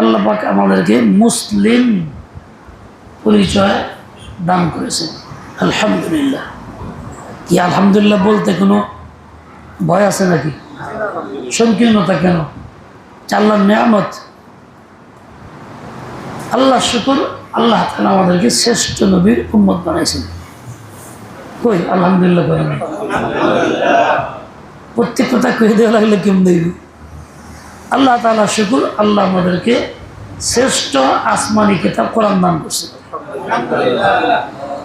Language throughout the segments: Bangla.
আল্লাহ পাক আমাদেরকে মুসলিম পরিচয় দান করেছেন। আলহামদুলিল্লাহ। কি আলহামদুলিল্লাহ বলতে কোনো ভয় আছে নাকি? সংকীর্ণতা কেন? চাল্লার নিয়ামত। আল্লাহ শুকুর, আল্লাহ তালা আমাদেরকে শ্রেষ্ঠ নবীর উম্মত বানাইছেন। কই? আলহামদুলিল্লাহ করেন প্রত্যেক কথা কয়ে দেওয়া লাগলে কেমন দেখবি আল্লাহ তালা শুকুর আল্লাহ আমাদেরকে শ্রেষ্ঠ আসমানি কিতাব কোরআন দান করছে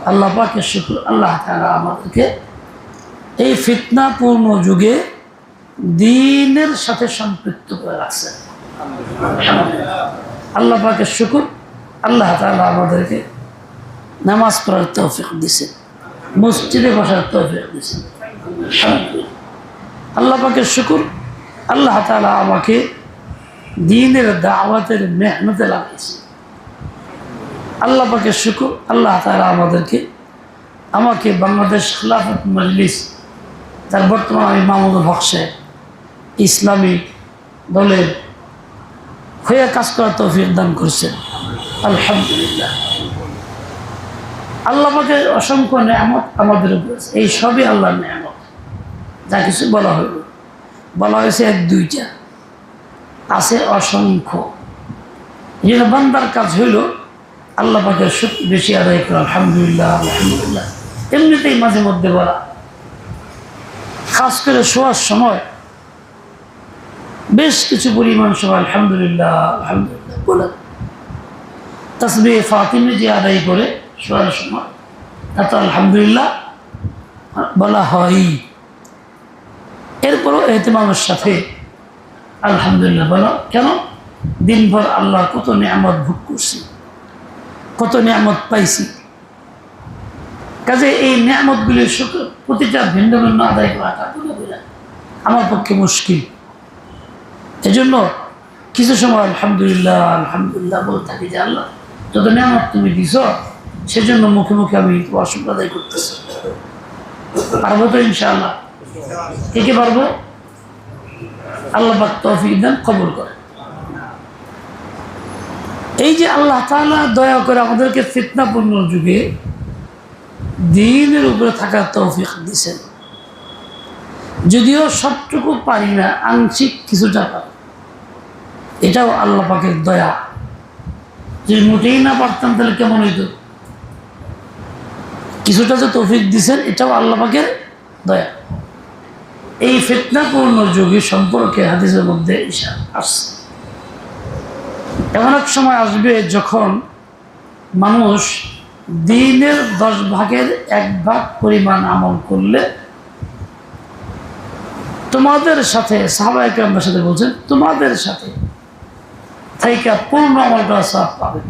আল্লাহ পাকে শুকুর, আল্লাহ তালা আমাদেরকে এই ফিতনাপূর্ণ যুগে দিনের সাথে সম্পৃক্ত করে রাখছেন আল্লাহ পাকে শুকুর, আল্লাহ তালা আমাদেরকে নামাজ পড়ার তৌফিক দিছেন মসজিদে বসার তৌফিক আলহামদুলিল্লাহ। আল্লাহ পাকে শুকুর, আল্লাহ তালা আমাকে দিনের দাওয়াতের মেহনতে লাগাইছে আল্লাহ পাকে শুকুর, আল্লাহ তালা আমাদেরকে, আমাকে বাংলাদেশ খেলাফত মজলিস, তার বর্তমান আমি মাহমুদুল হক ইসলামী দলের হয়ে কাজ করার তৌফিক দান করছেন। আলহামদুলিল্লাহ। আল্লাহ পাকে অসংখ্য নেয়ামত আমাদের এই সবই আল্লাহর নেয়ামত। যা কিছু বলা হইল। বলা হয়েছে এক দুইটা। আছে অসংখ্য। জন্য বান্দার কাজ হইল, আল্লাহ সুখ বেশি আদায় করা, আলহামদুলিল্লাহ আলহামদুলিল্লাহ। এমনিতেই মাঝে মধ্যে বলা, খাস করে শোয়ার সময় বেশ কিছু পরিমাণ সময় আলহামদুলিল্লাহ আলহামদুলিল্লাহ বলে। তসবি ফাতিমে যে আদায় করে শোয়ার সময়, তা তো আলহামদুলিল্লাহ বলা হয় এরপরও এহতেমামের সাথে আলহামদুলিল্লাহ, বলো। কেন? দিনভর আল্লাহ কত নিয়ামত ভোগ করছি, কত নিয়ামত পাইছি। কাজে এই নিয়ামতগুলি প্রতিটা ভিন্ন ভিন্ন আদায় করাটা আমার পক্ষে মুশকিল। এজন্য কিছু সময় আলহামদুলিল্লাহ আলহামদুলিল্লাহ বলে থাকি যে আল্লাহ, যত নিয়ামত তুমি দিছ, সেজন্য মুখে মুখে আমি তোমার আদায় করতেছি। পারব তো ইনশাআল্লাহ? কে কে পারব? আল্লাহ পাক তৌফিক দেন, কবুল করে এই যে আল্লাহ তাআলা দয়া করে আমাদেরকে ফিতনাপূর্ণ যুগে দিনের উপরে থাকার তৌফিক দিছেন যদিও সবটুকু পারি না, আংশিক কিছুটা পারি। এটাও আল্লাহ পাকের দয়া। যদি মোটেই না পারতাম, তাহলে কেমন হইতো? কিছুটা যে তৌফিক দিছেন এটাও আল্লাহ পাকের দয়া। এই ফিতনাপূর্ণ যুগে সম্পর্কে হাদিসের মধ্যে আসছে। এমন এক সময় আসবে যখন মানুষ দিনের দশ ভাগের এক ভাগ পরিমাণ আমল করলে তোমাদের সাথে সাহাবাহিকের সাথে বলছেন, তোমাদের সাথে থেকে পূর্ণ আমলটা সব পাবে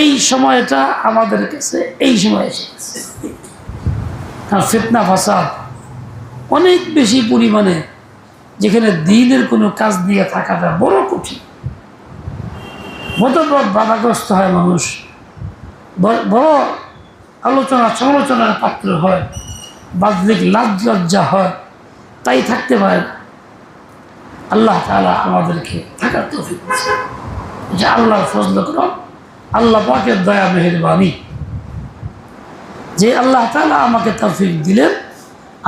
এই সময়টা আমাদের কাছে, এই সময় এসে গেছে। ফিতনা, ফাসাদ অনেক বেশি পরিমাণে যেখানে দিনের কোনো কাজ দিয়ে থাকাটা বড় কঠিন। মতপথ বাধাগ্রস্ত হয় মানুষ। বড় আলোচনা, সমালোচনার পাত্র হয়। বাহ্যিক লাজ লজ্জা হয়। তাই থাকতে পারে আল্লাহ তালা আমাদেরকে থাকার তৌফিক যে আল্লাহর ফজল করম আল্লাহ পাকের দয়া, মেহরবানি। যে আল্লাহ তালা আমাকে তৌফিক দিলেন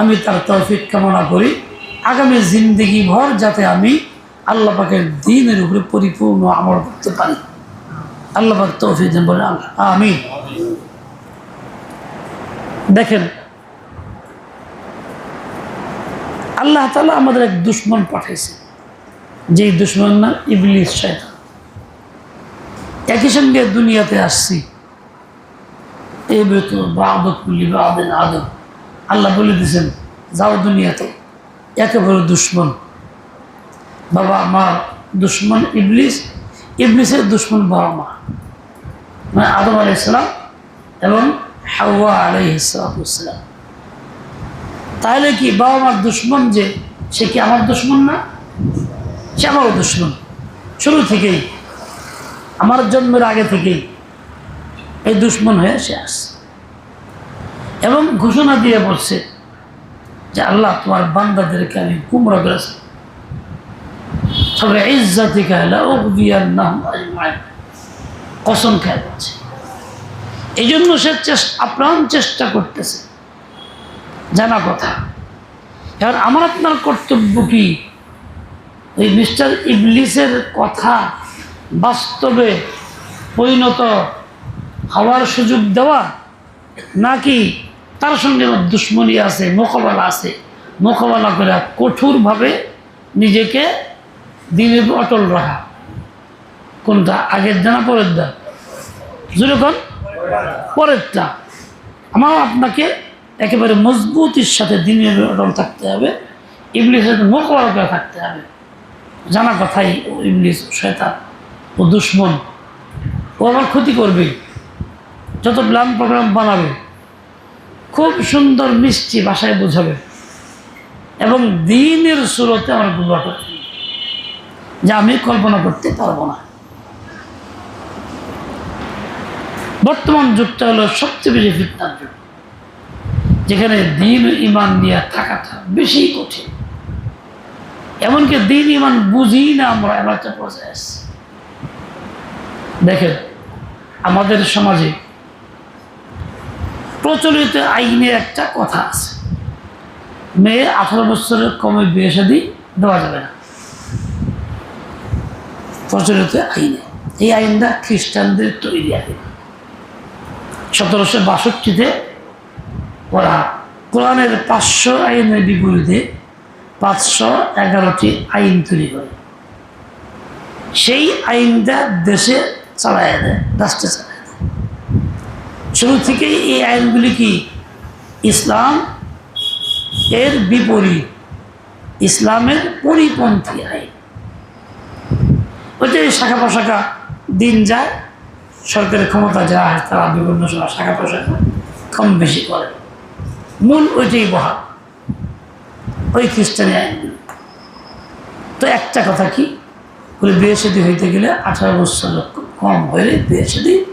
আমি তার তৌফিক কামনা করি। আগামী জিন্দগি ভর যাতে আমি আল্লাহ পাকের দিনের উপরে পরিপূর্ণ আমল করতে পারি। আল্লাহ পাক তৌফিক দেন বলে আমি। দেখেন, আল্লাহ তালা আমাদের এক দুশ্মন পাঠাইছে যেই দুশ্মন না, ইবলিস, শয়তান। একই সঙ্গে দুনিয়াতে আসছি। এই বেতু বাদকুলি বাদেন আদম। আল্লাহ বলে দিয়েছেন যাও দুনিয়াতে। একেবারে দুশ্মন। বাবা, মা, দুশ্মন ইবলিস, ইবলিসের দুশ্মন বাবা, মা। মানে আদম আলি ইসলাম এবং হাওয়া আলাইসালাম তাহলে কি বাবা মার দুশ্মন যে, সে কি আমার দুশ্মন না? সে আমারও দুশ্মন। শুরু থেকেই, আমার জন্মের আগে থেকেই এই দুশ্মন হয়ে সে আসছে। এবং ঘোষণা দিয়ে বলছে যে আল্লাহ তোমার বান্দাদেরকে আমি কুমড়া করেছি। তবে লাউগদিয়ান্নাহুম আজমাইন। কসম খেয়ে যাচ্ছে। এই জন্য সে চেষ্টা, আপ্রাণ চেষ্টা করতেছে। জানা কথা। এবার আমার আপনার কর্তব্য কি? ওই মিস্টার ইবলিসের কথা বাস্তবে পরিণত হওয়ার সুযোগ দেওয়া? নাকি তার সঙ্গে দুশ্মনী আছে, মোকাবেলা আছে। মোকাবেলা করে কঠোরভাবে নিজেকে দিনের অটল রাখা। কোনটা? আগের জানা পরের দা যেরকম পরেরটা। আমার আপনাকে একেবারে মজবুতির সাথে দিনের অটল থাকতে হবে। ইংলিশের সাথে মোকাবেলা করে থাকতে হবে। জানা কথাই ইংলিশ শয়তান, ও দুশ্মন। ও আমার ক্ষতি করবে। যত প্ল্যান প্রোগ্রাম বানাবে খুব সুন্দর মিষ্টি ভাষায় বোঝাবে। এবং দিনের সুরতে আমার বুঝাতে যা আমি কল্পনা করতে পারব না। বর্তমান যুগটা হলো সবচেয়ে বেশি ফিতনার যুগ, যেখানে দিন ইমান নিয়ে থাকাটা বেশি কঠিন। এমনকি দিন ইমান বুঝি না আমরা, এমন একটা আসছি দেখেন, আমাদের সমাজে প্রচলিত আইনের একটা কথা আছে। মেয়ে আঠারো বছরের কমে বিয়ে দেওয়া যাবে না। প্রচলিত আইনে। এই আইনটা খ্রিস্টানদের তৈরি আইন। সতেরোশো বাষট্টিতে ওরা কোরআনের পাঁচশো আইনের বিপরীতে পাঁচশো এগারোটি আইন তৈরি করে। সেই আইনটা দেশে চালায় দেয় রাষ্ট্রে চালায়। শুরু থেকেই এই আইনগুলি কি? ইসলাম এর বিপরীত। ইসলামের পরিপন্থী আইন। ওইটাই শাখা প্রশাখা দিন যায়, সরকারের ক্ষমতা যা হয় তারা বিভিন্ন শাখা প্রশাখা কম বেশি করে। মূল ওইটাই বহাল। ওই খ্রিস্টানি আইনগুলি। তো একটা কথা কি? বলে বিয়ে হইতে গেলে আঠারো বছর কম হলে বিয়ে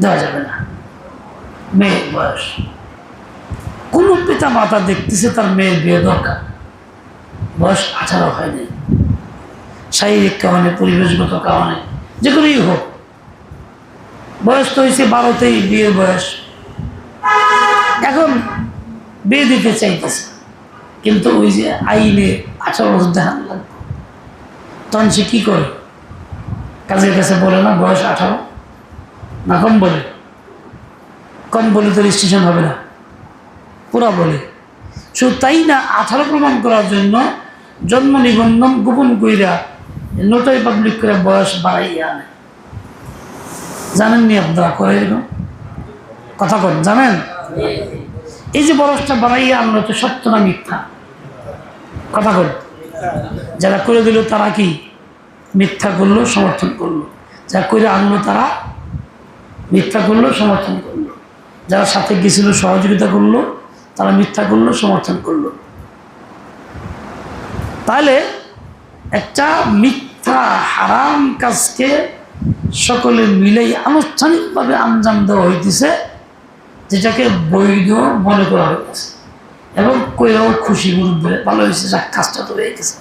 দেওয়া যাবে না। মেয়ের বয়স। কোনো পিতা মাতা দেখতেছে তার মেয়ের বিয়ে দরকার। বয়স আঠারো হয়নি। শারীরিক কারণে, পরিবেশগত কারণে, যে কোনোই হোক। বয়স তো হয়েছে বারোতেই বিয়ের বয়স। এখন বিয়ে দিতে চাইতেছে। কিন্তু ওই যে আইনে আঠারো বছর দেখান লাগবে। তখন সে কী করে? কাজের কাছে বলে না, বয়স আঠারো। না কম বলে। কম বলে তো রেজিস্ট্রেশন হবে না। পুরা বলে। শুধু তাই না, আঠারো প্রমাণ করার জন্য জন্ম নিবন্ধন গোপন কইরা নোটারি পাবলিক করে বয়স বাড়াইয়া আনে। জানেননি আপনারা, করে এরকম? কথা কন, জানেন? এই যে বয়সটা বাড়াইয়া আনলো তো সত্য না মিথ্যা? কথা কন। যারা করে দিল তারা কি? মিথ্যা করল, সমর্থন করল। যারা করে আনলো তারা মিথ্যা করল, সমর্থন করল। যারা সাথে গেছিল, সহযোগিতা করল, তারা মিথ্যা করল, সমর্থন করল। তাহলে একটা মিথ্যা, হারাম কাজকে সকলে মিলেই আনুষ্ঠানিকভাবে আঞ্জাম দেওয়া হইতেছে, যেটাকে বৈধ মনে করা হইতেছে। এবং কইরাও খুশি বলবে ভালো হয়েছে যাক, কাজটা তো হয়ে গেছে।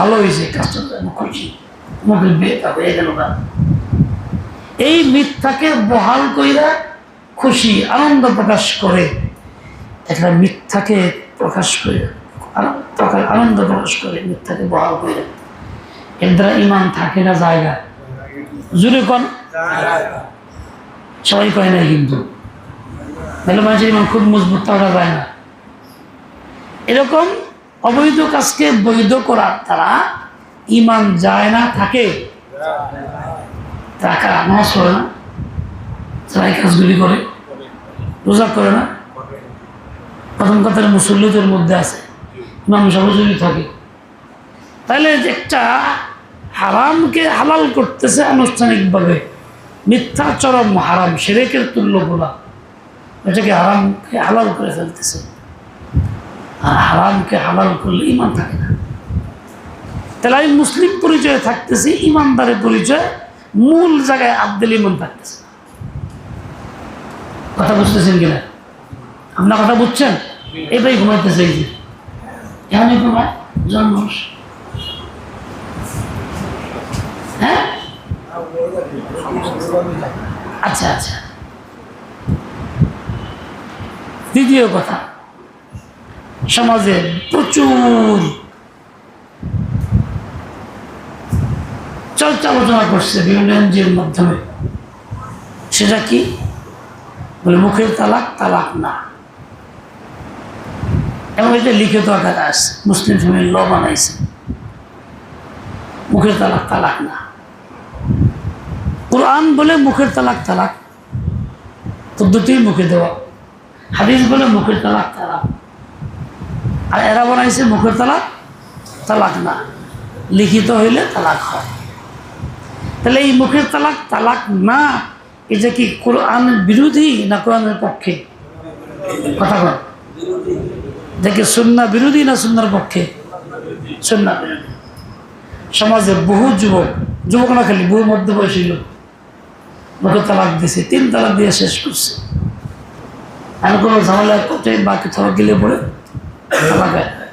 ভালো হয়েছে কাজটা তো খুশি। মুখের বিয়েটা হয়ে গেল না। এই মিথ্যাকে বহাল কইরা খুশি, আনন্দ প্রকাশ করে। একটা মিথ্যাকে প্রকাশ করে আনন্দ প্রকাশ করে, মিথ্যাকে বহাল করে। এর দ্বারা ইমান থাকে না জায়গা জুড়ে কন। সবাই কয় না কিন্তু। তাহলে মানুষের ইমান খুব মজবুত করা যায় না। এরকম অবৈধ কাজকে বৈধ করার তারা ইমান যায় না, থাকে। কারা নামাজ পড়ে না তারা এই কাজগুলি করে, রোজা করে না। প্রথম কথা মুসল্লিদের মধ্যে আছে, ইমাম সহযোগী থাকে, তাহলে একটা হারামকে হালাল করতেছে আনুষ্ঠানিকভাবে, মিথ্যা চরম হারাম, সেরেকের তুল্য বলা, এটাকে হারামকে হালাল করে ফেলতেছে। আর হারামকে হালাল করলে ইমান থাকে না। তাহলে আমি মুসলিম পরিচয়ে থাকতেছি ইমানদারের পরিচয় মূল জায়গায় আব্দুল ইমন থাকতেছে। কথা বুঝতেছেন কিনা? আপনার কথা বুঝছেন? এটাই ঘুমাইতেছে এই যে। এখানে ঘুমায়? জন্ম হ্যাঁ? আচ্ছা আচ্ছা। দ্বিতীয় কথা, সমাজে প্রচুর চর্চা আলোচনা করছে বিভিন্ন এনজিওর মাধ্যমে। সেটা কি? বলে মুখের তালাক তালাক না। এবং এটা লিখিত আকারে আসছে মুসলিম ফ্যামিলি ল বানাইছে। মুখের তালাক তালাক না। কোরআন বলে মুখের তালাক তালাক। পদ্ধতি মুখে দেওয়া। হাদিস বলে মুখের তালাক তালাক। আর এরা বানাইছে মুখের তালাক তালাক না। লিখিত হইলে তালাক হয়। তাহলে এই মুখের তালাক তালাক না এটা কি কোরআন বিরোধী না কোরআনের পক্ষে? কথা বল দেখে সুন্না বিরোধী না সুন্নার পক্ষে? সুন্না। সমাজে বহু যুবক যুবক না খালি, বহু মধ্যবয়সী লোক মুখে তালাক দিছে তিন তালাক দিয়ে শেষ করছে। আর কোনো ঝামেলা করতে বাকি তালাক গেলে পড়ে তালাক।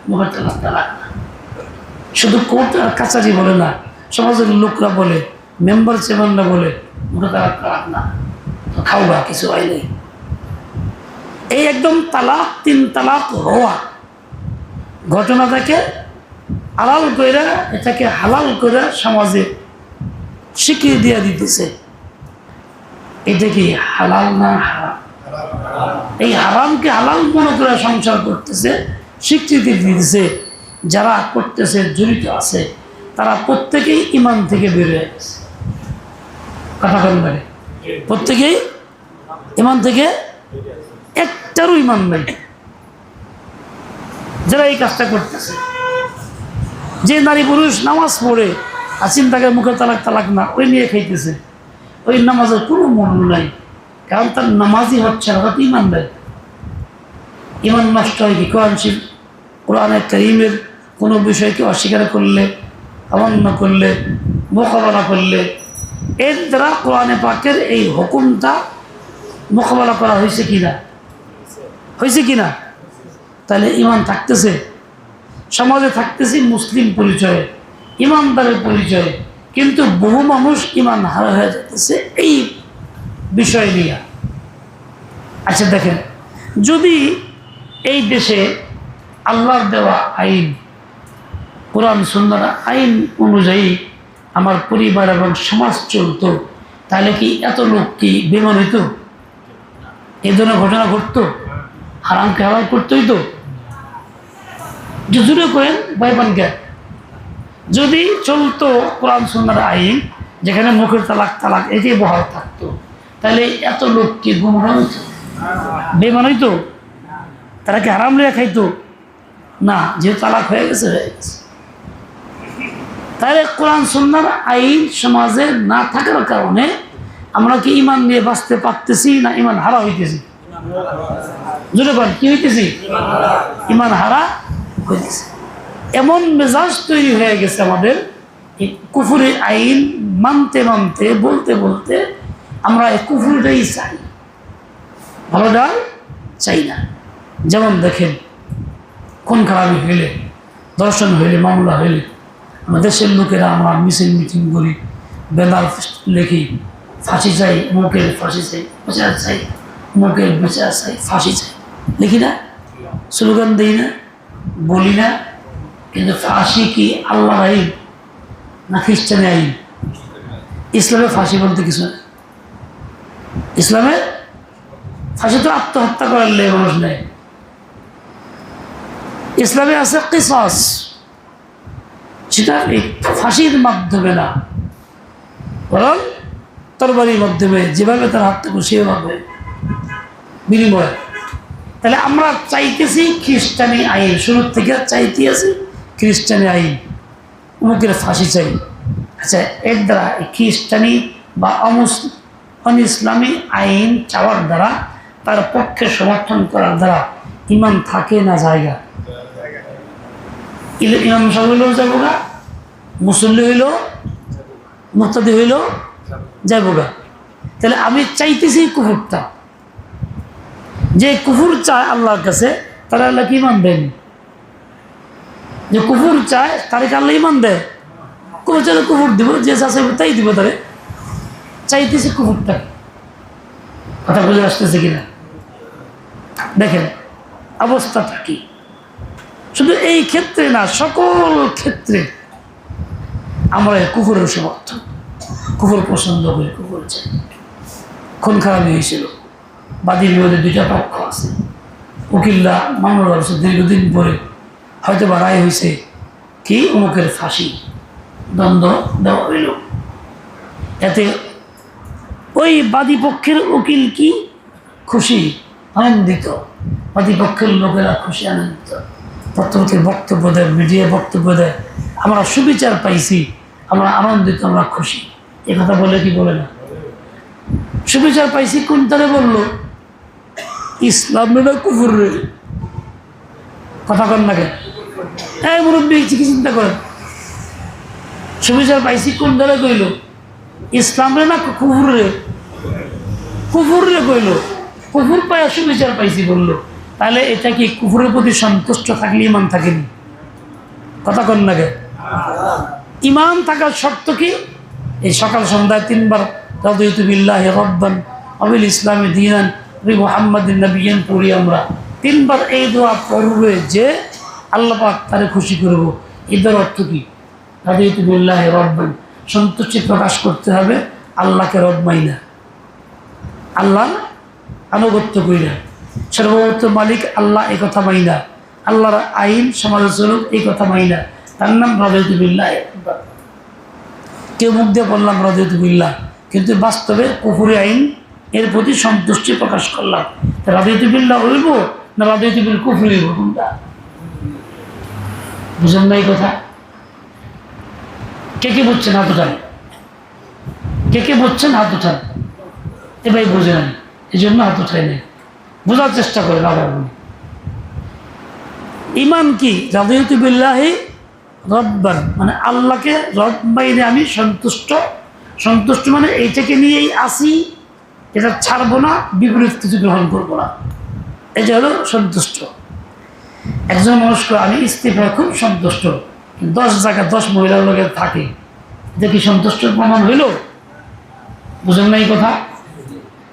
মুখের তালাক তালাক। শুধু কোর্ট আর কাছারি বলে না, সমাজের লোকরা বলে মেম্বার চেয়ারম্যানরা বলে, মুখে তালাক তালাক না, তো খাওয়া কিছু হয় নেই। এই একদম তালাক, তিন তালাক হওয়া ঘটনাটাকে আলাল কইরা, এটাকে হালাল করে সমাজে স্বীকৃতি দিয়ে দিতেছে। এটা কি হালাল না হারাম? এই হারামকে হালাল মনে করে সংসার করতেছে, স্বীকৃতি দিতেছে। যারা করতেছে, জড়িত আছে, তারা প্রত্যেকেই ইমান থেকে বেরিয়ে গেছে। কথা পারে প্রত্যেকেই ইমান থেকে একটারও ইমান নাই যারা এই কাজটা করতেছে যে নারী পুরুষ নামাজ পড়ে আর চিন্তাকে মুখে তালাক তালাক না ওই নিয়ে খাইতেছে ওই নামাজের কোনো মূল্য নাই কারণ তার নামাজই হচ্ছে তো ইমান দেয় ইমান নষ্ট হয় কি কোরআন শিব কোরআনের করিমের কোনো বিষয়কে অস্বীকার করলে অমান্য করলে মোকাবেলা করলে এর দ্বারা কোরআনে পাকের এই হুকুমটা মোকাবেলা করা হয়েছে কি না হয়েছে কি না তাহলে ইমান থাকতেছে। সমাজে থাকতেছি মুসলিম পরিচয়ে, ইমানদারের পরিচয়ে, কিন্তু বহু মানুষ ইমান হারা হয়ে যেতেছে এই বিষয় নিয়ে। আচ্ছা দেখেন, যদি এই দেশে আল্লাহর দেওয়া আইন, কোরআন সুন্দর আইন অনুযায়ী আমার পরিবার এবং সমাজ চলত, তাহলে কি এত লোক কি বেমান হইতো? এই ধরনের ঘটনা ঘটতো, হারামকে হারাম করতে হইতো? জুড়ে করেন বাইবানকে যদি চলতো কোরআন সুন্দর আইন, যেখানে মুখের তালাক তালাক এটাই বহাল থাকতো, তাহলে এত লোক কি গুমরা হইতো? বেমান হইতো? তারা কি হারাম লিয়া খাইতো? না, যেহেতু তালাক হয়ে গেছে হয়ে গেছে। তাহলে কোরআন, সুন্নার আইন সমাজে না থাকার কারণে আমরা কি ইমান নিয়ে বাঁচতে পারতেছি না ইমান হারা হইতেছি? জুড়ে বল কি হইতেছি? ইমান হারা হইতেছে। এমন মেজাজ তৈরি হয়ে গেছে আমাদের এই কুফুরি আইন মানতে মানতে, বলতে বলতে আমরা এই কুফুরিটাই চাই। ভালোটা চাই না। যেমন দেখেন, কোন খারাপি হইলে, দর্শন হইলে, মামলা হইলে দেশের লোকেরা আমরা মিছিল মিটিং করি বেদাল লেখি, ফাঁসি চাই মুখের ফাঁসি চাই, বিচার চাই মুখের বিচার চাই, ফাঁসি চাই। লিখি না? স্লোগান দিই না? বলি না? কিন্তু ফাঁসি কি আল্লাহ আইন না খ্রিস্টানি আইন? ইসলামে ফাঁসি বলতে কিছু নেই ইসলামে ফাঁসি তো আত্মহত্যা করার লেগে মানুষ নেই ইসলামে আছে কিসাস। সেটা ফাঁসির মাধ্যমে না, বরং তরবারির মাধ্যমে যেভাবে তার হাত থেকে সেভাবে বিনিময়। তাহলে আমরা চাইতেছি খ্রিস্টানি আইন, শুরুর থেকে চাইতে আছি খ্রিস্টানি আইন অমুকের ফাঁসি চাই। আচ্ছা এর দ্বারা খ্রিস্টানি বা অন ইসলামী আইন চাওয়ার দ্বারা তার পক্ষে সমর্থন করার দ্বারা ইমান থাকে না জায়গা? ইমাম সাহেব হইলেও যাব গা? মুসল্লি হইল মুক্তাদি হইল, যাব তাহলে আমি চাইতেছি কুকুরটা যে কুকুর চায় আল্লাহর কাছে, তারা আল্লাহ কি ইমান দেন যে কুকুর চায়, তারে কি আল্লাহ ইমান দেয়? কুকুর চাইলে কুকুর দিব, যে চাষে তাই দিব তারে। চাইতেছি কুকুরটা কথা বুঝে আসতেছে কিনা? দেখেন, অবস্থাটা কি? শুধু এই ক্ষেত্রে না, সকল ক্ষেত্রে আমরা কুকুরের সমর্থন কুকুর পছন্দ করি কুকুর চাই। খুন খারাপি হয়েছিল। বাদী বিবাদে দুইটা পক্ষ আছে। উকিল্লা মামলা হয়েছে দীর্ঘদিন পরে। হয়তো বা রায় হয়েছে কি অমুকের ফাঁসি। দ্বন্দ্ব দেওয়া হইল। এতে ওই বাদী পক্ষের উকিল কি? খুশি, আনন্দিত। বাদী পক্ষের লোকেরা খুশি, আনন্দিত। পত্রপত্রের বক্তব্য দেয় মিডিয়া বক্তব্য দেয়। আমরা সুবিচার পাইছি, আমরা আনন্দিত, আমরা খুশি। এ কথা বলে কি বলে না? সুবিচার পাইছি কোন তারে বলল? ইসলাম না কুকুর কথা কন না কেন? এই মুরব্বী কি চিন্তা করেন? সুবিচার পাইছি কোন দ্বারা কইল? ইসলাম রে না কুকুর রে? কুকুর রে কইল। কুকুর পায়া সুবিচার পাইছি বলল। তাহলে এটা কি কুকুরের প্রতি সন্তুষ্ট থাকলে ইমান থাকেনি কথা কন না কেন? ইমান থাকার শর্ত কি? এই সকাল সন্ধ্যায় তিনবার রাদুইতু বিল্লাহ রব্বান আবিল ইসলামী দিনান নবী মোহাম্মদিন পড়ি আমরা। তিনবার এই দোয়া পড়বে যে আল্লাহ পাক তারে খুশি করব। এদের অর্থ কি? রাদুইতু বিল্লাহ রব্বান, সন্তুষ্টি প্রকাশ করতে হবে আল্লাহকে রব মাইনা। আল্লাহ আনুগত্য করি না সর্বমত মালিক আল্লাহ এই কথা মাইনা আল্লাহর আইন, সমাজের চলুক এই কথা মাইনা তার নাম রাজতুবিল্লাহ কেউ মুখ দিয়ে বললাম রাজতুবিল্লাহ কিন্তু বাস্তবে কুকুরি আইন এর প্রতি সন্তুষ্টি প্রকাশ করলাম। রাজতুবিল্লাহ হইব না রাজতুবিল কুফুরি হইব, কোনটা? বুঝেন না এই কথা? কে কে বুঝছেন হাত উঠান? কে কে বুঝছেন হাত উঠান? এবার বুঝে নেন এই জন্য হাত উঠাই নেই। বোঝার চেষ্টা করেন আবার। ইমান কি? রাদিয়তু বিল্লাহি রব্বান মানে আল্লাহকে রব বাইরে আমি সন্তুষ্ট। সন্তুষ্ট মানে এইটাকে নিয়েই আসি, এটা ছাড়বো না, বিপরীত কিছু গ্রহণ করব না। এটা হলো সন্তুষ্ট। একজন মানুষকে আমি ইস্তিফায় খুব সন্তুষ্ট। দশ জায়গায় দশ মহিলার লোকের থাকে। এটা কি সন্তুষ্টর প্রমাণ হইল? বুঝেন না এই কথা?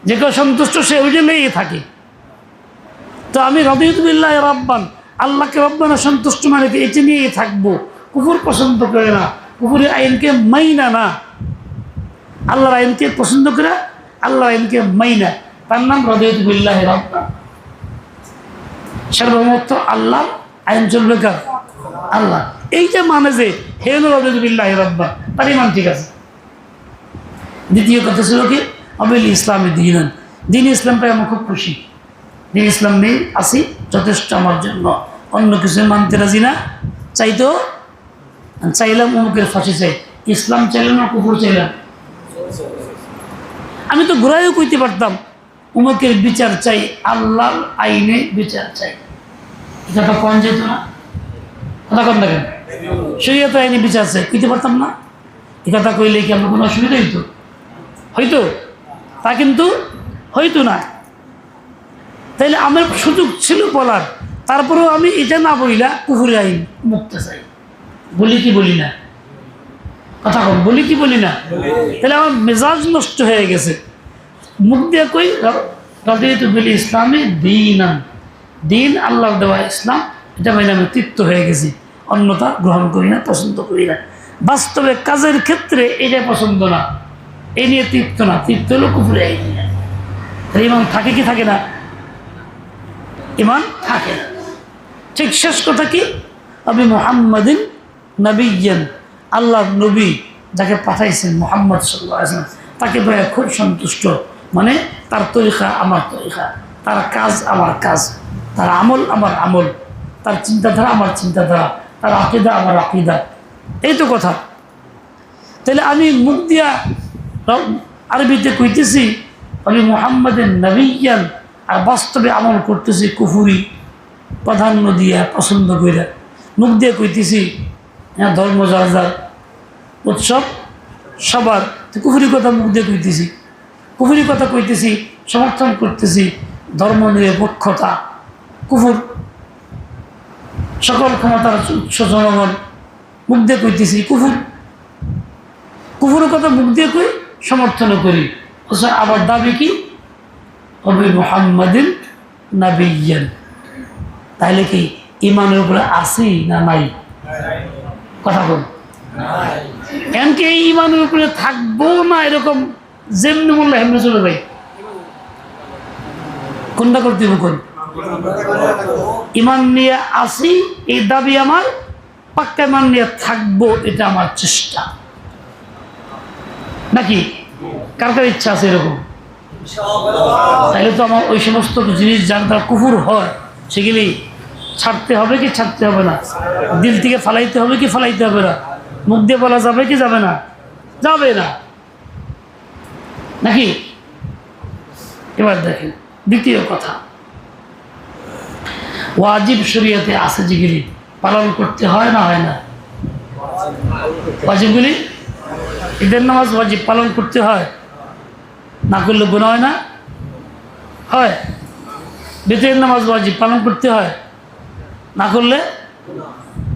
যে কেউ সন্তুষ্ট, সে ওই জন্যই থাকে। তো আমি রবিউদ্দিল্লাহ রব্বান, আল্লাহকে রব্বানা সন্তুষ্ট মানে এটা নিয়েই থাকব। কুকুর পছন্দ করে না। কুকুরের আইনকে মাইনা না। আল্লাহর আইনকে পছন্দ করে, আল্লাহর আইনকে মাইনা। তার নাম রবিউদ্দিল্লাহ রব্বান। সর্বমত আল্লাহ আইন চলবে কার? আল্লাহ। এই যে মানে যে হেন রবিউদ্দিল্লাহ রব্বান, তার ইমান ঠিক আছে। দ্বিতীয় কথা ছিল কি? আবিল ইসলামী দিন। দিন ইসলাম পাই আমার খুব খুশি। দিন ইসলাম নেই আসি যথেষ্ট আমার জন্য। অন্য কিছু মানতে রাজি না। চাইতো চাইলাম অমুকের ফাঁসি চাই। ইসলাম চাইলাম না, কুকুর চাইলাম। আমি তো ঘোরাইও কইতে পারতাম উমুকের বিচার চাই, আল্লাহর আইনে বিচার চাই। এটা তো কন যেত না? কথা কন দেখেন। শরীয়ত আইনে বিচার চাই, কইতে পারতাম না? এ কথা কইলে কি আমার কোনো অসুবিধা হইতো? হয়তো তা কিন্তু হয়তো না। তাইলে আমার সুযোগ ছিল বলার। তারপরেও আমি এটা না বইলা কুকুরে আইন মুক্ত চাই। বলি কি বলি না? কথা কম বলি কি বলি না? তাহলে আমার মেজাজ নষ্ট হয়ে গেছে। মুখ দিয়ে কই রাজিয়াতু বিল ইসলামে দিন দিন আল্লাহ দেওয়া ইসলাম এটা মানে আমি তৃপ্ত হয়ে গেছি। অন্যতা গ্রহণ করি না পছন্দ করি না। বাস্তবে কাজের ক্ষেত্রে এটা পছন্দ না। এ নিয়ে তৃপ্ত না তৃপ্ত হলো কুকুরে আইন ইমান থাকে কি থাকে না ইমান থাকে। ঠিক শেষ কথা কি? আমি মোহাম্মদিন নবীন আল্লাহ নবী যাকে পাঠাইছেন মোহাম্মদ সাল্লাহ তাকে ভাই খুব সন্তুষ্ট। মানে তার তরিকা আমার তরিকা, তার কাজ আমার কাজ, তার আমল আমার আমল, তার চিন্তাধারা আমার চিন্তাধারা, তার আকিদা আমার আকিদা। এই তো কথা। তাহলে আমি মুখ দিয়া আরবিতে কইতেছি, আমি মোহাম্মদের নবীয়ান আর বাস্তবে আমল করতেছি কুফুরি, প্রাধান্য দিয়ে পছন্দ কইরা। মুখ দিয়ে কইতেছি হ্যাঁ ধর্ম যার যার উৎসব সবার। কুফুরি কথা মুখ দিয়ে কইতেছি। কুফুরি কথা কইতেছি, সমর্থন করতেছি ধর্ম নিরপেক্ষতা, কুফুর। সকল ক্ষমতার উৎস জনগণ মুখ দিয়ে কইতেছি, কুফুর। কুফুরের কথা মুখ দিয়ে কই সমর্থন করি। আবার দাবি কি? হবে মোহাম্মদিন নাবিয়ান তাহলে কি ইমানের উপরে আসি না নাই? কথা বল। এমনকি এই ইমানের উপরে থাকব না এরকম? যেমনি বললে হেমনে চলে যাই কোনটা করতে কোন? ইমান নিয়ে আসি এই দাবি আমার, পাক্কা ইমান নিয়ে থাকব, এটা আমার চেষ্টা। নাকি? কার কার ইচ্ছা আছে এরকম? তাহলে তো আমার ওই সমস্ত জিনিস যার দ্বারা কুকুর হয়, সেগুলি ছাড়তে হবে কি ছাড়তে হবে না? দিল থেকে ফালাইতে হবে কি ফালাইতে হবে না? মুখ দিয়ে বলা যাবে কি যাবে না? যাবে না। নাকি? এবার দেখেন, দ্বিতীয় কথা। ওয়াজিব শরিয়াতে আছে যেগুলি, পালন করতে হয় না হয় না? ওয়াজিবগুলি? ঈদের নামাজ ওয়াজিব, পালন করতে হয়? না করলে গুণা হয় না? হয়। বেতের নামাজ ওয়াজিব, পালন করতে হয়। না করলে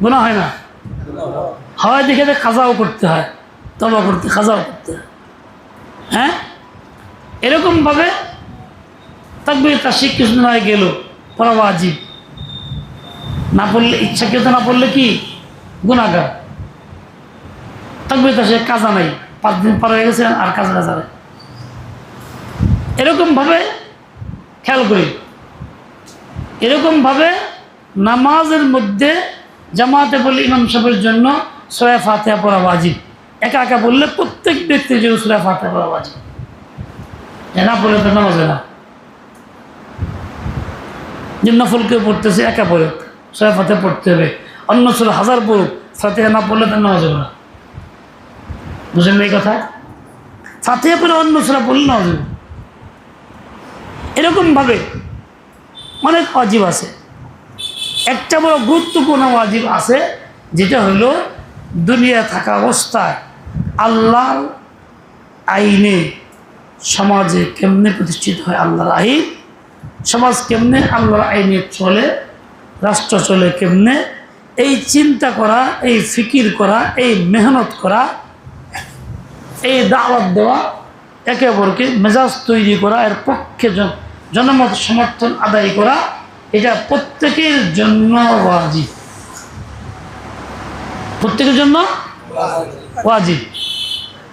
গুণা হয় না। হয় দেখে যে খাজাও করতে হয়। তবা করতে, খাজাও করতে হয়। হ্যাঁ? এরকমভাবে থাকবে তার কিছু নয় গেল, পড়া ওয়াজিব। না পড়লে ইচ্ছাকৃত না পড়লে কি? গুণাগার থাকবে তার সে কাজা নাই। পাঁচ দিন পার হয়ে গেছে, আর কাজ কাজা নেই। এরকমভাবে খেয়াল করি। এরকমভাবে নামাজের মধ্যে জামাতে বলে ইমাম সাহেবের জন্য সোয়া ফাতেহা পড়া ওয়াজিব। একা একা বললে প্রত্যেক ব্যক্তির জন্য সোয়া ফাতেহা পড়া ওয়াজিব। এ না পড়লে তো নামাজ না। যে নফল কেউ পড়তেছে, একা পড়ে। সোয়া ফাতে পড়তে হবে। অন্য সুরা হাজার পড়ুক, ফাতেহা না পড়লে তো নামাজ হবে না। বুঝলেন এই কথা? ফাতেহা পড়ে অন্য সুরা পড়লে নামাজ হবে এরকমভাবে অনেক অজীব আছে। একটা বড় গুরুত্বপূর্ণ অজীব আছে, যেটা হলো দুনিয়া থাকা অবস্থায় আল্লাহর আইনে সমাজে কেমনে প্রতিষ্ঠিত হয় আল্লাহর আইন, সমাজ কেমনে আল্লাহর আইনে চলে, রাষ্ট্র চলে কেমনে, এই চিন্তা করা, এই ফিকির করা, এই মেহনত করা, এই দাওয়াত দেওয়া একে অপরকে মেজাজ তৈরি করা, এর পক্ষে জনমত সমর্থন আদায় করা, এটা প্রত্যেকের জন্য ওয়াজিব। প্রত্যেকের জন্য ওয়াজিব।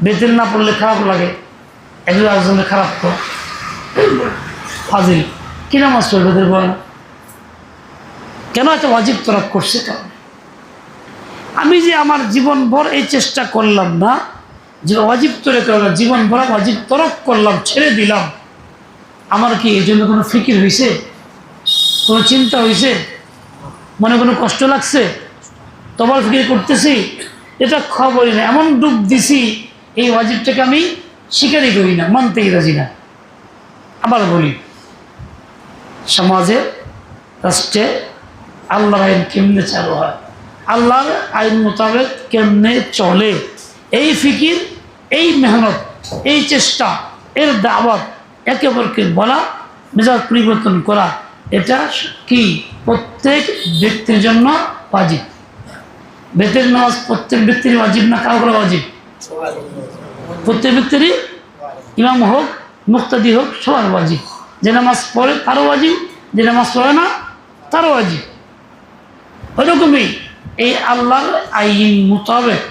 বেতন না পড়লে খারাপ লাগে। একজন একজনের খারাপ তো। ফাজিল। কি নামাজ পড়বে তোর বল কেন এত ওয়াজিব তরফ করছে? কেন আমি যে আমার জীবন ভর এই চেষ্টা করলাম না যে ওয়াজিব তরে করলাম, জীবন ভরা ওয়াজিব তরফ করলাম, ছেড়ে দিলাম। আমার কি এই জন্য কোনো ফিকির হয়েছে কোনো চিন্তা হয়েছে মনে কোনো কষ্ট লাগছে? তোমার ফিকির করতেছি? এটা খবরই না এমন ডুব দিছি, এই ওয়াজিবটাকে আমি স্বীকারই করি না, মানতেই রাজি না। আবার বলি, সমাজে, রাষ্ট্রে আল্লাহর আইন কেমনে চালু হয়? আল্লাহর আইন মোতাবেক কেমনে চলে? এই ফিকির এই মেহনত, এই চেষ্টা, এর দাওয়াত একে অপরকে বলা, মেজাজ পরিবর্তন করা, এটা কি প্রত্যেক ব্যক্তির জন্য ওয়াজিব? বেতের নামাজ প্রত্যেক ব্যক্তির ওয়াজিব না কারও কারও ওয়াজিব? প্রত্যেক ব্যক্তিরই ইমাম হোক, মুক্তাদি হোক, সবার ওয়াজিব। যে নামাজ পড়ে তারও ওয়াজিব, যে নামাজ পড়ে না তারও ওয়াজিব। ওইরকমই এই আল্লাহর আইন মোতাবেক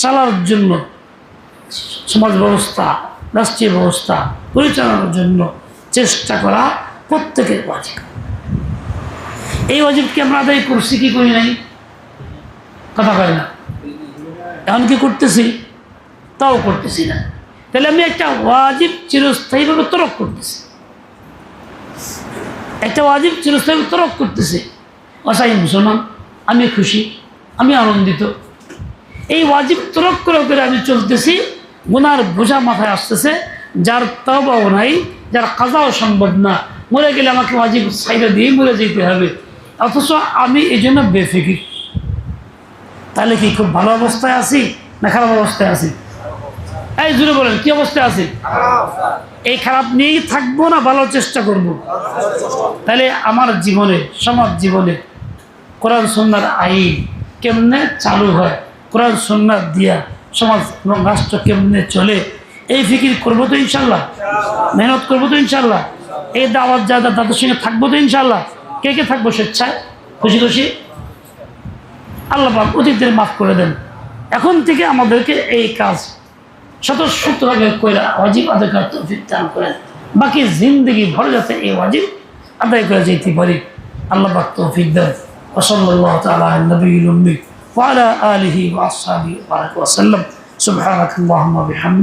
চালার জন্য সমাজ ব্যবস্থা রাষ্ট্রীয় ব্যবস্থা পরিচালনার জন্য চেষ্টা করা প্রত্যেকের ওয়াজিব। এই ওয়াজিবকে আমরা আদায় করছি, কি করি নাই? কথা কয় না। এখন কি করতেছি? তাও করতেছি না। তাহলে আমি একটা ওয়াজিব চিরস্থায়ীভাবে তরক করতেছি। একটা ওয়াজিব চিরস্থায়ী তরক করতেছি। অসাই মুসলমান, আমি খুশি, আমি আনন্দিত। এই ওয়াজিব তরক করে করে আমি চলতেছি গুনার বোঝা মাথায় আসতেছে, যার তবাও নাই, যার কাজাও সম্ভব না। মরে গেলে আমাকে ওয়াজিব সাইডে দিয়ে মরে যেতে হবে। অথচ আমি এই জন্য বেফিকির। তাহলে কি খুব ভালো অবস্থায় আছি না খারাপ অবস্থায় আছি? এই জুড়ে বলেন, কি অবস্থায় আছি? এই খারাপ নিয়েই থাকব না ভালো চেষ্টা করব। তাহলে আমার জীবনে, সমাজ জীবনে কোরআন সন্ন্যার আইন কেমনে চালু হয়? কোরআন সন্ন্যার দিয়া সমাজ এবং রাষ্ট্র কেমনে চলে? এই ফিকির করব তো ইনশাল্লাহ। মেহনত করব তো ইনশাল্লাহ। এই দাওয়াত যাদা তাদের সঙ্গে থাকব তো ইনশাল্লাহ। কে কে থাকব স্বেচ্ছায়? খুশি খুশি? আল্লাহ পাক অতীতের মাফ করে দেন। এখন থেকে আমাদেরকে এই কাজ স্বতঃস্ফূর্তভাবে কইরা ওয়াজিব আদায় করার তৌফিক দান করেন। বাকি জিন্দগি ভর যাতে এই ওয়াজিব আদায় করে যেতে পারি। আল্লাহ পাক তৌফিক দেন। নবী উম্মি। وعلى آله وأصحابه وبارك وسلم. سبحانك اللهم وبحمدك.